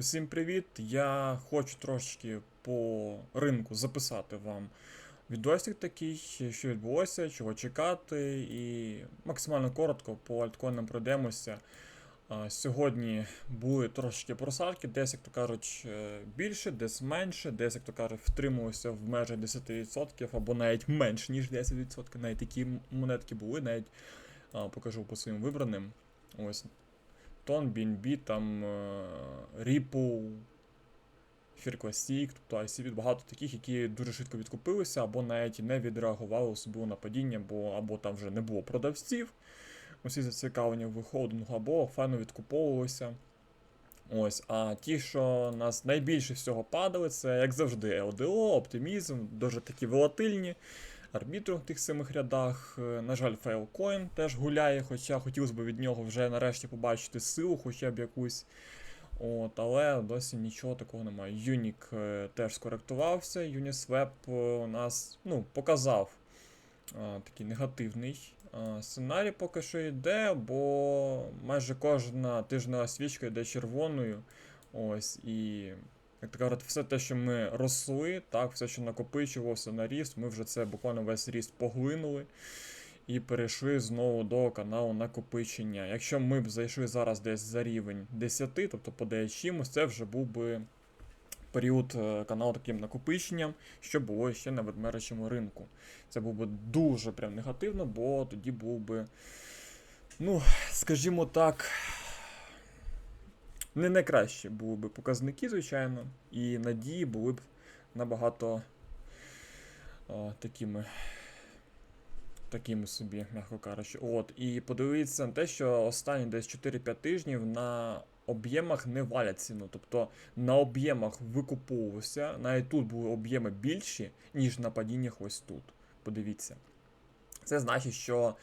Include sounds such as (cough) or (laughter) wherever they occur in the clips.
Усім привіт! Я хочу трошечки по ринку записати вам відосик такий, що відбулося, чого чекати, і максимально коротко по альткоїнам пройдемося. Сьогодні були трошечки просадки, десь, як то кажуть, е, більше, десь менше, десь, як то кажуть, втримувалося в межах 10% або навіть менш ніж 10%. Навіть такі монетки були, навіть покажу по своїм вибраним. Ось Тон, BNB, там е, Ripple, Fear Classic, тобто ICV, багато таких, які дуже швидко відкупилися, або навіть не відреагували особливо на падіння, бо або там вже не було продавців, усі зацікавлені в холдингу, або файно відкуповувалися. Ось, а ті, що нас найбільше всього падали, це як завжди LDO, оптимізм, дуже такі волатильні. Арбітру в тих самих рядах. Е, На жаль, Failcoin теж гуляє, хоча хотілося б від нього вже нарешті побачити силу, хоча б якусь. От, але досі нічого такого немає. Юнік е, теж скоректувався. Uniswap е, у нас ну, показав е, такий негативний е, сценарій поки що йде, бо майже кожна тижнева свічка йде червоною. Ось і. Як то кажуть, все те, що ми росли, так, все, що накопичувалося на ріст, ми вже це буквально весь ріст поглинули і перейшли знову до каналу накопичення. Якщо ми б зайшли зараз десь за рівень 10, тобто по 9 чимось, це вже був би період е, каналу таким накопиченням, що було ще на ведмерячому ринку. Це був би дуже прям негативно, бо тоді був би, ну, скажімо так, не найкращі були б показники, звичайно, і надії були б набагато о, такими. Такими собі, м'яко кажучи. От, і подивіться на те, що останні десь 4-5 тижнів на об'ємах не валять ціну. Тобто на об'ємах викуповувався, навіть тут були об'єми більші, ніж на падіннях ось тут. Подивіться. Це значить, що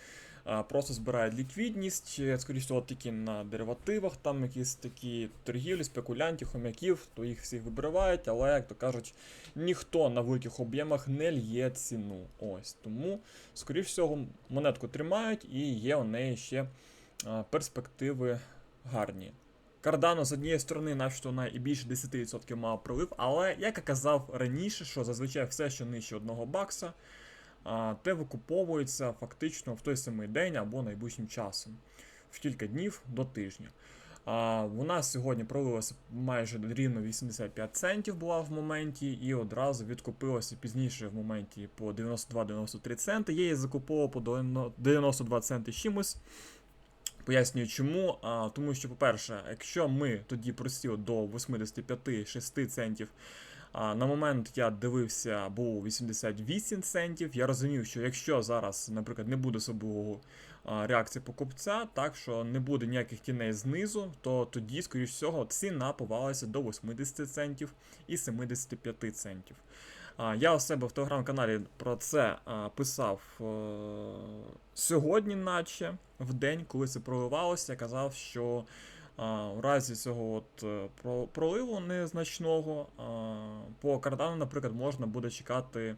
просто збирають ліквідність, е, скоріш всього, тільки на деривативах, там якісь такі торгівлі, спекулянтів, хом'яків, то їх всіх вибривають, але, як то кажуть, ніхто на великих об'ємах не лє ціну. Ось тому, скоріш всього, монетку тримають і є у неї ще перспективи гарні. Кардано з однієї сторони, начебто вона і більше 10% мав пролив, але як я казав раніше, що зазвичай все, що нижче одного бакса, те викуповується фактично в той самий день або найближчим часом, в кілька днів до тижня. А, у нас сьогодні пролилося майже рівно 85 центів була в моменті, і одразу відкупилося пізніше в моменті по 92-93 центи. Я її закуповував по 92 центи чимось. Пояснюю чому. А, тому що, по-перше, якщо ми тоді просіли до 85-6 центів, на момент я дивився, був 88 центів. Я розумів, що якщо зараз, наприклад, не буде особливого реакції покупця, так що не буде ніяких тіней знизу, то тоді, скоріш всього, ціна повалася до 80 центів і 75 центів. Я у себе в телеграм-каналі про це писав е, сьогодні, наче в день, коли це проливалося, я казав, що у разі цього от, е, проливу незначного по кардану, наприклад, можна буде чекати.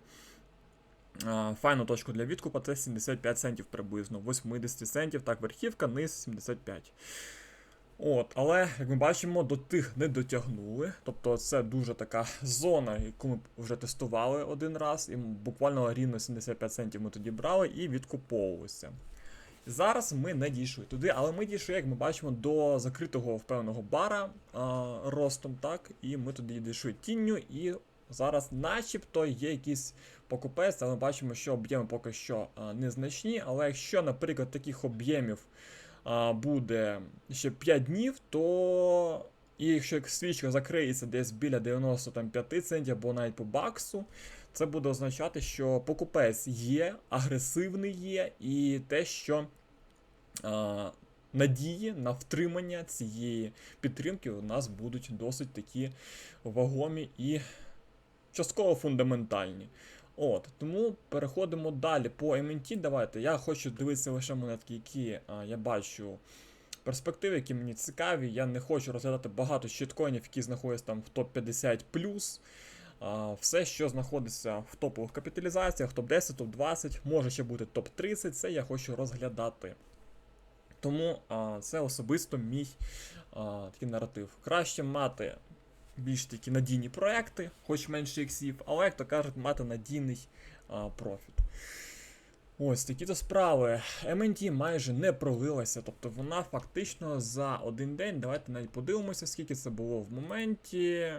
Файну точку для відкупа це 75 центів приблизно, 80 центів, так, верхівка, низ 75. От, але, як ми бачимо, до тих не дотягнули. Тобто це дуже така зона, яку ми вже тестували один раз, і буквально рівно 75 центів ми тоді брали і відкуповувалися. Зараз ми не дійшли туди, але ми дійшли, як ми бачимо, до закритого впевненого бара а, ростом, так, і ми туди дійшли тінню, і зараз начебто є якийсь покупець, але ми бачимо, що об'єми поки що а, незначні, але якщо, наприклад, таких об'ємів а, буде ще 5 днів, то і якщо свічка закриється десь біля 95 центів або навіть по баксу, це буде означати, що покупець є, агресивний є, і те, що надії на втримання цієї підтримки у нас будуть досить такі вагомі і частково фундаментальні. От, тому переходимо далі по MNT. Давайте. Я хочу дивитися лише монетки, які а, я бачу перспективи, які мені цікаві. Я не хочу розглядати багато щиткоїнів, які знаходяться там в топ-50 А, Все, що знаходиться в топових капіталізаціях, топ-10, топ-20, може ще бути топ-30, це я хочу розглядати. Тому а, це особисто мій а, такий наратив. Краще мати більш такі надійні проекти, хоч менше іксів, але, як то кажуть, мати надійний а, профіт. Ось такі то справи. MNT майже не пролилася, тобто вона фактично за один день. Давайте навіть подивимося, скільки це було в моменті.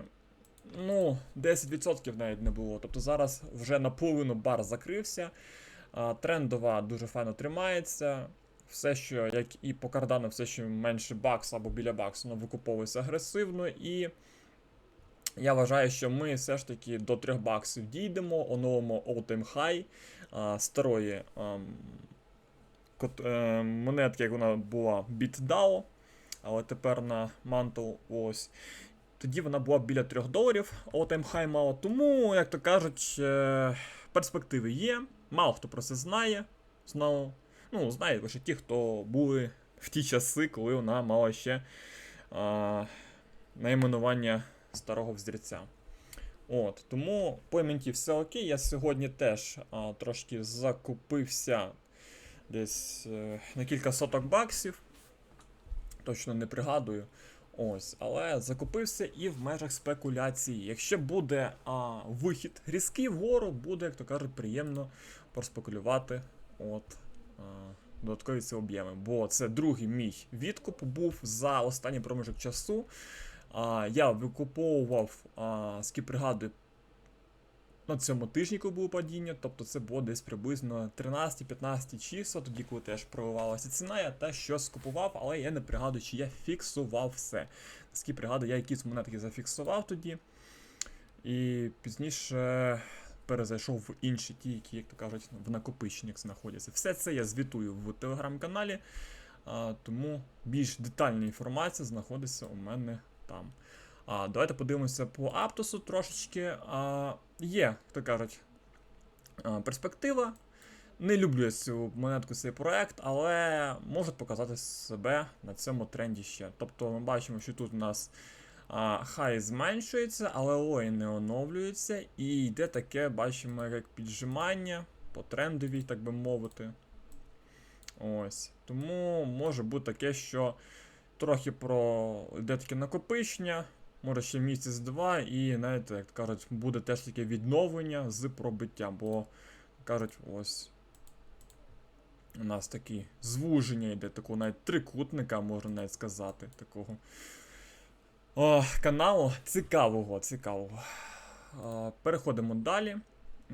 Ну, 10% навіть не було. Тобто зараз вже наполовину бар закрився. Трендова дуже файно тримається. Все, що, як і по кардану, все, що менше бакс або біля баксу, воно викуповується агресивно. І я вважаю, що ми все ж таки до 3 баксів дійдемо, оновимо all-time high а, старої ам, кот, е, монетки, як вона була BitDAO, але тепер на Mantle ось. Тоді вона була біля 3 доларів, all-time high мало. Тому, як то кажуть, е, перспективи є. Мало хто про це знає. Знову. Ну, знають лише ті, хто були в ті часи, коли вона мала ще а, найменування старого вздреця. От, тому по іменті все окей. Я сьогодні теж а, трошки закупився десь е, на кілька соток баксів. Точно не пригадую. Ось, але закупився і в межах спекуляції. Якщо буде а, вихід різкий вгору, буде, як то кажуть, приємно проспекулювати от, додаткові ці об'єми. Бо це другий мій відкуп був за останній проміжок часу. А, я викуповував, а, скільки пригадую, на цьому тижні, коли було падіння, тобто це було десь приблизно 13-15 числа, тоді, коли теж проливалася ціна, я теж щось скупував, але я не пригадую, чи я фіксував все. Наскільки пригадую, я якісь монетки зафіксував тоді. І пізніше перезайшов в інші ті, які, як то кажуть, в накопиченнях знаходяться. Все це я звітую в телеграм-каналі, тому більш детальна інформація знаходиться у мене там. А, Давайте подивимося по Аптосу трошечки. А, Є, як то кажуть, перспектива. Не люблю я цю монетку, цей проект, але можуть показати себе на цьому тренді ще. Тобто ми бачимо, що тут у нас хай зменшується, але лої не оновлюється. І йде таке, бачимо, як піджимання по трендовій, так би мовити. Ось. Тому може бути таке, що трохи про йде таке накопичення. Може ще місяць-два, і знаєте, як кажуть, буде теж таке відновлення з пробиття, бо кажуть, ось у нас такі звуження йде, такого навіть трикутника, можна навіть сказати, такого о, каналу цікавого, цікавого. А, переходимо далі.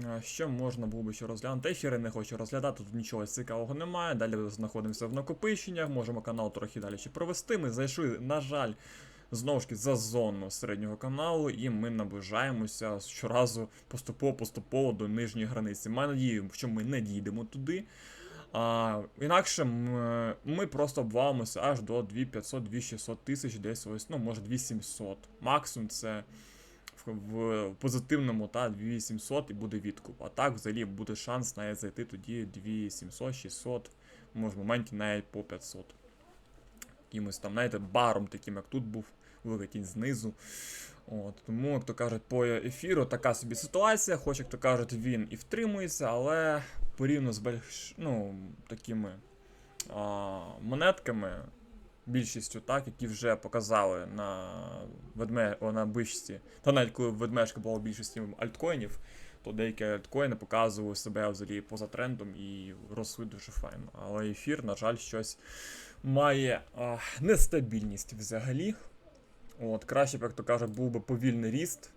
А, Що можна було би ще розглянути? Ефіри не хочу розглядати, тут нічого цікавого немає. Далі знаходимося в накопиченнях, можемо канал трохи далі ще провести. Ми зайшли, на жаль, знову ж таки за зону середнього каналу, і ми наближаємося щоразу поступово-поступово до нижньої границі. Маю надію, що ми не дійдемо туди. А, Інакше ми просто обвалимося аж до 2500-2600 тисяч, десь ось, ну, може 2700. Максимум це в, позитивному та 2700 і буде відкуп. А так взагалі буде шанс навіть зайти тоді 2700, 600, може в моменті навіть по 500 якимось там, знаєте, баром, таким, як тут був, вилетіть знизу. От, Тому, як то кажуть, по ефіру така собі ситуація, хоч, як то кажуть, він і втримується, але порівняно з більш, ну, такими а, монетками, більшістю, так, які вже показали на ведме, о, на бичці, та навіть коли ведмежка була в більшості альткоїнів, то деякі альткоїни показували себе взагалі поза трендом і росли дуже файно. Але ефір, на жаль, щось має а, нестабільність взагалі. От, Краще як то кажуть, був би повільний ріст.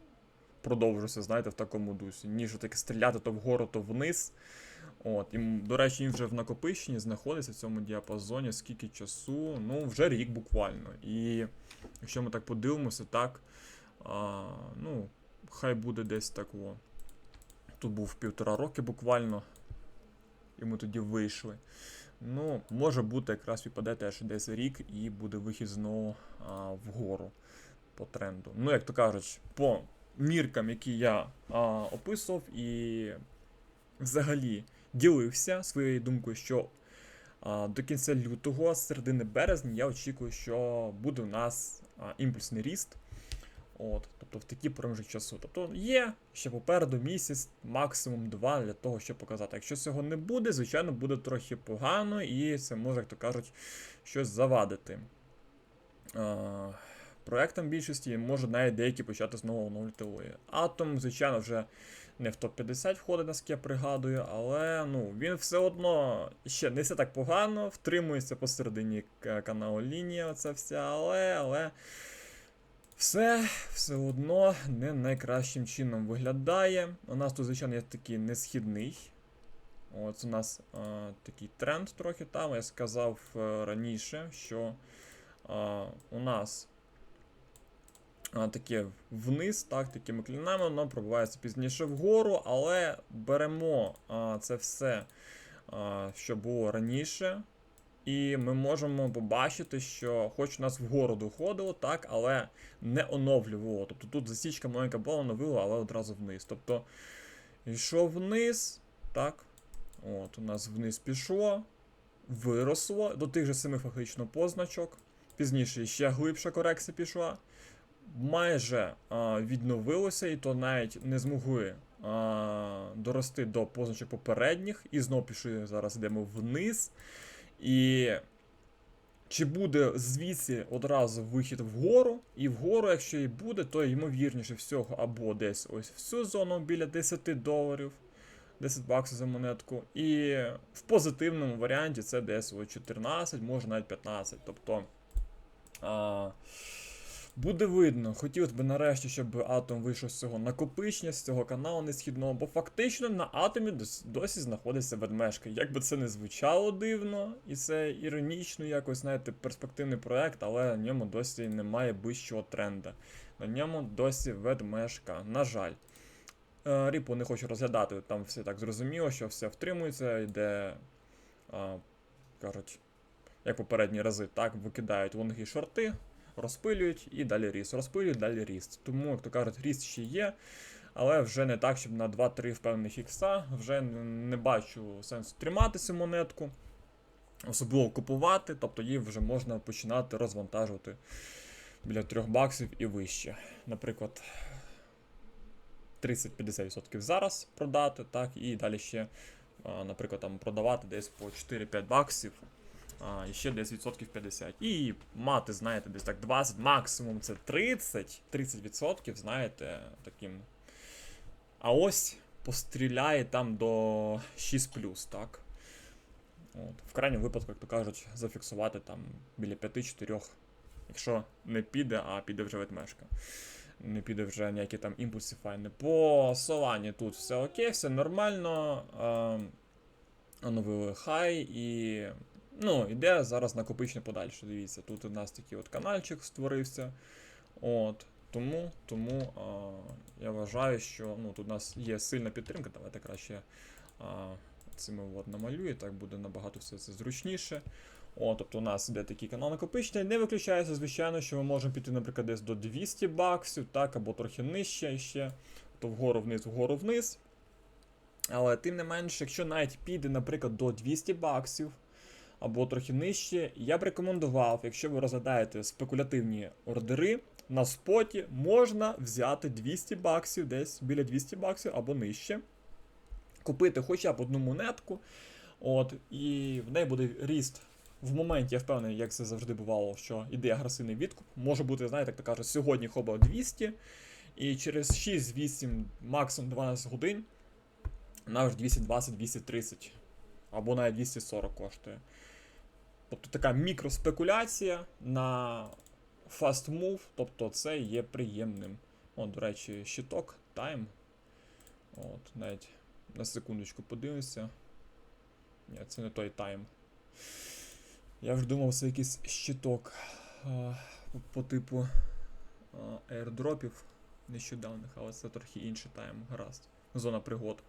Продовжився, знаєте, в такому дусі, ніж таке стріляти то вгору, то вниз. От, і, до речі, він вже в накопиченні знаходиться в цьому діапазоні, скільки часу, ну, вже рік буквально. І якщо ми так подивимося, так, а, ну, хай буде десь так. О. Тут був півтора роки буквально. І ми тоді вийшли. Ну, може бути, якраз відпаде теж десь рік і буде вихід знову а, вгору по тренду. Ну, як то кажуть, по міркам, які я а, описував, і взагалі ділився своєю думкою, що а, до кінця лютого, середини березня, я очікую, що буде у нас а, імпульсний ріст. От, тобто в такі проміжок часу. Тобто є ще попереду місяць, максимум два для того, щоб показати. Якщо цього не буде, звичайно, буде трохи погано, і це може, як то кажуть, щось завадити. А, проектам більшості, може навіть деякі почати знову оновлювати. Атом, звичайно, вже не в топ-50 входить, наскільки я пригадую, але ну, він все одно ще не все так погано, втримується посередині каналу лінія, оця вся, але, але все все одно не найкращим чином виглядає. У нас тут, звичайно, є такий несхідний. От у нас а, такий тренд трохи там. Я сказав е, раніше, що а, у нас таке вниз, так, такими клінами, воно пробивається пізніше вгору, але беремо а, це все, а, що було раніше. І ми можемо побачити, що хоч у нас вгору доходило, так, але не оновлювало. Тобто тут засічка маленька була, оновила, але одразу вниз. Тобто йшов вниз, так. От, у нас вниз пішло, виросло до тих же самих фактично позначок. Пізніше ще глибша корекція пішла. Майже а, відновилося, і то навіть не змогли а, дорости до позначок попередніх. І знову пішли, зараз йдемо вниз. І чи буде звідси одразу вихід вгору, і вгору, якщо і буде, то ймовірніше всього або десь ось в цю зону біля 10 доларів, 10 баксів за монетку. І в позитивному варіанті це десь ось 14, може навіть 15. Тобто а, буде видно. Хотілося б нарешті, щоб атом вийшов з цього накопичення, з цього каналу несхідного, бо фактично на атомі досі знаходиться ведмешка. Як би це не звучало дивно, і це іронічно, якось, знаєте, перспективний проект, але на ньому досі немає вищого тренда. На ньому досі ведмешка. На жаль. Е, Ріпу не хочу розглядати, там все так зрозуміло, що все втримується, йде, а, кажуть, як попередні рази, так, викидають лонги шорти, розпилюють і далі ріст. Розпилюють, далі ріст. Тому, як то кажуть, ріст ще є, але вже не так, щоб на 2-3 впевнених ікса. Вже не бачу сенсу тримати цю монетку, особливо купувати, тобто її вже можна починати розвантажувати біля 3 баксів і вище. Наприклад, 30-50% зараз продати, так, і далі ще, наприклад, там продавати десь по 4-5 баксів, а, ще десь відсотків 50. І мати, знаєте, десь так 20, максимум це 30, 30%, знаєте, таким. А ось постріляє там до 6 так. От. В крайньому випадку, як то кажуть, зафіксувати там біля 5-4, якщо не піде, а піде вже ведмешка не піде вже ніякі там імпульси файни. По Солані тут все окей, все нормально. Е, оновили хай і. Ну, іде зараз накопичення подальше. Дивіться, тут у нас такий от каналчик створився. От. Тому, тому е, я вважаю, що ну, тут у нас є сильна підтримка. Давайте краще е, цими от намалюю, так буде набагато все це зручніше. О, тобто у нас іде такий канал накопичення. Не виключається, звичайно, що ми можемо піти, наприклад, десь до 200 баксів, так, або трохи нижче ще, то вгору вниз, вгору вниз. Але тим не менше, якщо навіть піде, наприклад, до 200 баксів, або трохи нижче, я б рекомендував, якщо ви розглядаєте спекулятивні ордери, на споті можна взяти 200 баксів, десь біля 200 баксів або нижче. Купити хоча б одну монетку. От, і в неї буде ріст в моменті, я впевнений, як це завжди бувало, що іде агресивний відкуп. Може бути, знаєте, як то кажуть, сьогодні хоба 200, і через 6-8, максимум 12 годин, вона вже 220-230, або навіть 240 коштує. Тобто така мікроспекуляція на fast move, тобто це є приємним. О, до речі, щиток, тайм. От, навіть на секундочку подивимося. Ні, це не той тайм. Я вже думав, це якийсь щиток а, по, типу а, airdropів нещодавних, але це трохи інший тайм, гаразд. Зона пригод.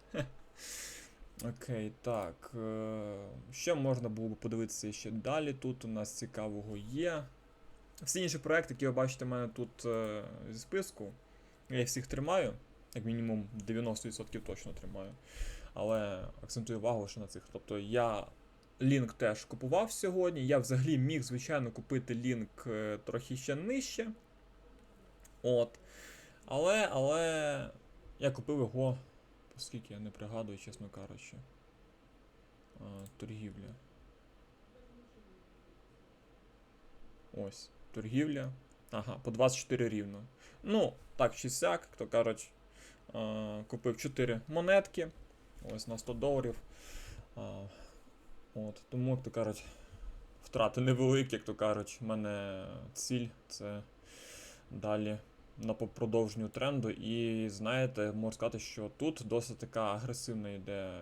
Окей, так. Е, що можна було б подивитися ще далі? Тут у нас цікавого є. Всі інші проекти, які ви бачите в мене тут е, зі списку, я всіх тримаю. Як мінімум 90% точно тримаю. Але акцентую увагу ще на цих. Тобто я лінк теж купував сьогодні. Я взагалі міг, звичайно, купити лінк е, трохи ще нижче. От. Але, але я купив його, оскільки я не пригадую, чесно кажучи. Торгівля. Ось, торгівля. Ага, по 24 рівно. Ну, так чи сяк, то кажуть, купив 4 монетки. Ось на 100 доларів. От, тому, як то кажуть, втрати невеликі, як то кажуть, в мене ціль це далі на продовженню тренду. І знаєте, можу сказати, що тут досить така агресивна йде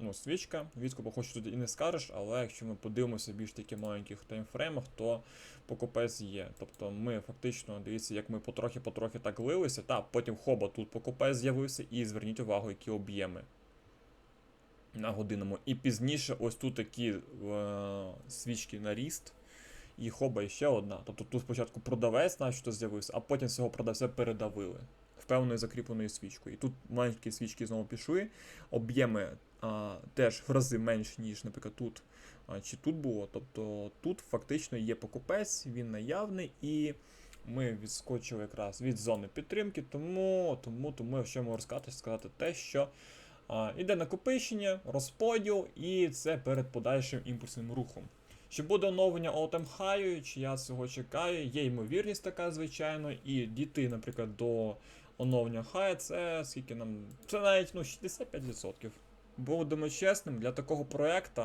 ну, свічка. Відкупу хоч тут і не скажеш, але якщо ми подивимося більш таких маленьких таймфреймах, то покупець є. Тобто ми фактично, дивіться, як ми потрохи-потрохи так лилися, та потім хоба тут покупець з'явився, і зверніть увагу, які об'єми на годинному. І пізніше ось тут такі е, свічки на ріст. І хоба ще одна. Тобто тут спочатку продавець начебто з'явився, а потім цього продавця передавили впевненою закріпленою свічкою. І тут маленькі свічки знову пішли. Об'єми а, теж в рази менш, ніж, наприклад, тут а, чи тут було. Тобто тут фактично є покупець, він наявний, і ми відскочили якраз від зони підтримки, тому, тому, тому що можу сказати, сказати те, що а, іде накопичення, розподіл, і це перед подальшим імпульсним рухом. Чи буде оновлення High, чи я цього чекаю, є ймовірність така, звичайно, і дійти, наприклад, до оновлення хая, це скільки нам. Це навіть ну, 65%. Будемо чесним, для такого проекту,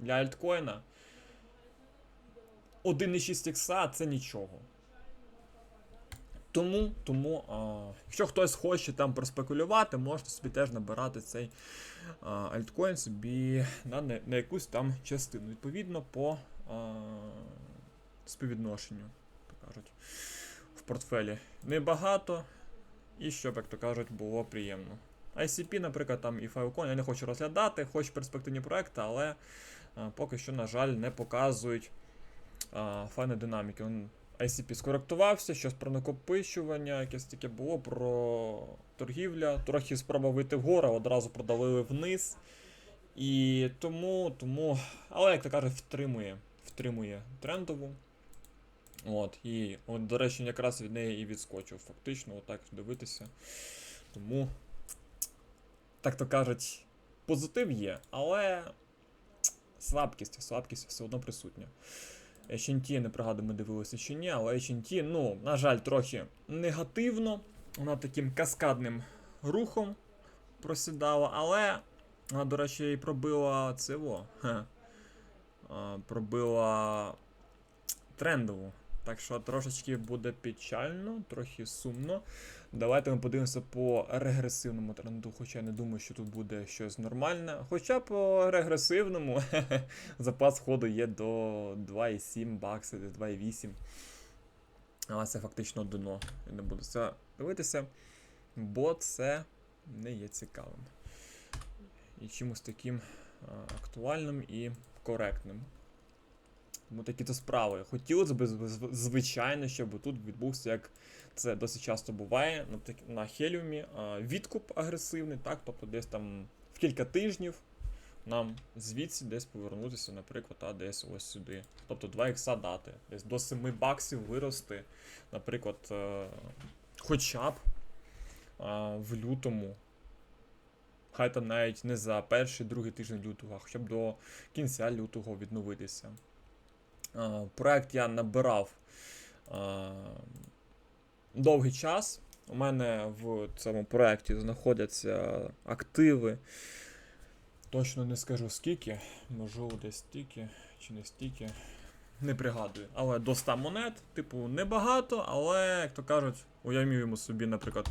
для альткоїна, 1,6 ікса це нічого. Тому, тому а, якщо хтось хоче там проспекулювати, можете собі теж набирати цей а, альткоін собі на, на, якусь там частину. Відповідно по а, співвідношенню, так кажуть, в портфелі. Небагато, і щоб, як то кажуть, було приємно. ICP, наприклад, там і Filecoin я не хочу розглядати, хоч перспективні проекти, але а, поки що, на жаль, не показують а, файної динаміки. ICP скоректувався, щось про накопичування, якесь таке було про торгівля, трохи спроба вийти вгору, одразу продавили вниз. І тому, тому, але, як то каже, втримує, втримує трендову. От, і, от, до речі, якраз від неї і відскочив, фактично, отак дивитися. Тому, так то кажуть, позитив є, але слабкість, слабкість все одно присутня. HNT, не пригадую, ми дивилися чи ні, але HNT, ну, на жаль, трохи негативно. Вона таким каскадним рухом просідала, але вона, до речі, і пробила цього. Пробила трендову. Так що трошечки буде печально, трохи сумно. Давайте ми подивимося по регресивному тренду, хоча я не думаю, що тут буде щось нормальне. Хоча по регресивному (laughs) запас ходу є до 2,7 бакси, 2,8. Але це фактично дно. Я не буду це дивитися, бо це не є цікавим. І чимось таким актуальним і коректним. Тому такі то справи. Хотілося б, звичайно, щоб тут відбувся, як це досить часто буває, на, так- на Хеліумі, відкуп агресивний, так, тобто десь там в кілька тижнів нам звідси десь повернутися, наприклад, а десь ось сюди. Тобто 2 ікса дати. Десь до 7 баксів вирости, наприклад, е, хоча б в лютому. Хай там навіть не за перший, другий тиждень лютого, а хоча б до кінця лютого відновитися. А, проект я набирав довгий час. У мене в цьому проєкті знаходяться активи. Точно не скажу скільки, можливо, десь стільки чи не стільки. Не пригадую. Але до 100 монет, типу, небагато, але, як то кажуть, уявімо собі, наприклад,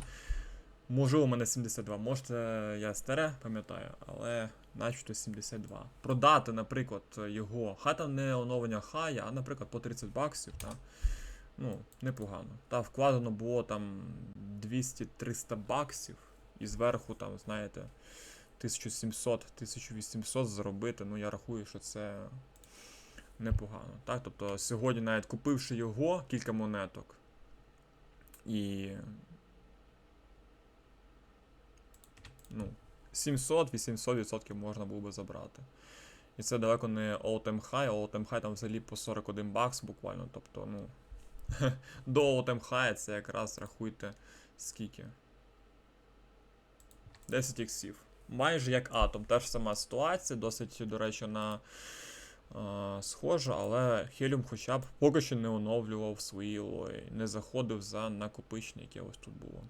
можливо, у мене 72. Може, я старе пам'ятаю, але начебто 72. Продати, наприклад, його. Хай там не оновлення хая, а, наприклад, по 30 баксів. Та, ну, непогано. Та вкладено було там 200-300 баксів. І зверху, там, знаєте, 1700-1800 заробити. Ну, я рахую, що це непогано. Так? Тобто сьогодні, навіть купивши його, кілька монеток. І. Ну, 700-800% можна було би забрати. І це далеко не all-time high, all-time high там взагалі по 41 бакс буквально. Тобто, ну. (laughs) До all-time high це якраз рахуйте скільки. 10 іксів. Майже як атом. Та ж сама ситуація, досить, до речі, на а, схожа, але Helium хоча б поки що не оновлював свої лої, не заходив за накопичення, яке ось тут було.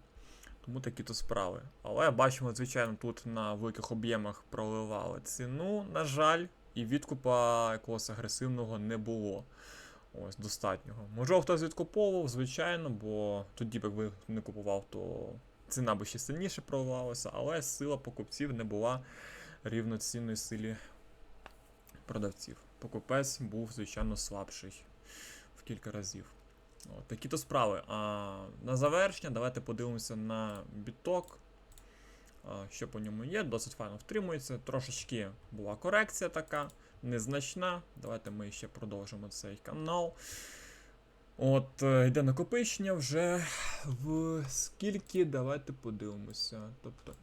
Тому такі то справи. Але бачимо, звичайно, тут на великих об'ємах проливали ціну, на жаль, і відкупа якогось агресивного не було. Ось, достатнього. Можливо, хтось відкуповував, звичайно, бо тоді, якби не купував, то ціна би ще сильніше проливалася, але сила покупців не була рівноцінної силі продавців. Покупець був, звичайно, слабший в кілька разів. От, такі то справи. А на завершення давайте подивимося на біток. Що по ньому є, досить файно втримується. Трошечки була корекція така, незначна. Давайте ми ще продовжимо цей канал. От, е, йде накопичення вже в скільки? Давайте подивимося. Тобто.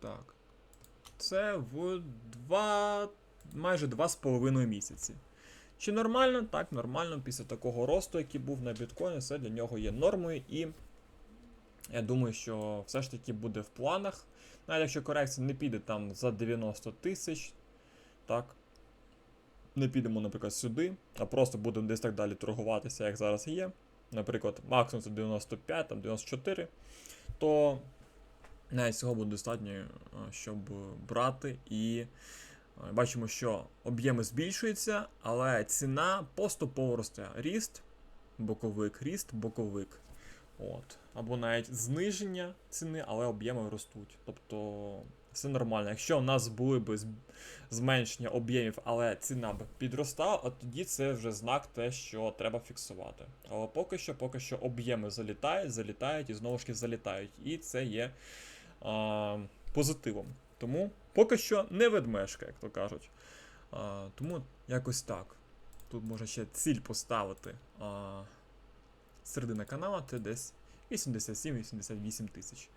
Так. Це в два, майже 2,5 місяці. Чи нормально? Так, нормально. Після такого росту, який був на біткоїні, це для нього є нормою. І я думаю, що все ж таки буде в планах. Навіть якщо корекція не піде там за 90 тисяч, так. Не підемо, наприклад, сюди, а просто будемо десь так далі торгуватися, як зараз є. Наприклад, максимум це 95, там 94, то навіть цього буде достатньо, е, щоб брати і Бачимо, що об'єми збільшуються, але ціна поступово росте. Ріст, боковик, ріст, боковик. От. Або навіть зниження ціни, але об'єми ростуть. Тобто все нормально. Якщо у нас були б зменшення об'ємів, але ціна б підростала, от тоді це вже знак те, що треба фіксувати. Але поки що, поки що об'єми залітають, залітають і знову ж таки залітають. І це є а, позитивом. Тому поки що не ведмешка, як то кажуть. А, тому якось так. Тут можна ще ціль поставити. А, середина канала це десь 87-88 тисяч.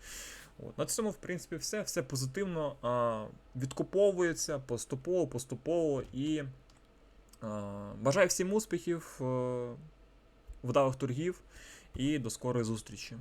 От. На цьому, в принципі, все. Все позитивно а, відкуповується поступово, поступово і бажаю всім успіхів, е, вдалих торгів і до скорої зустрічі.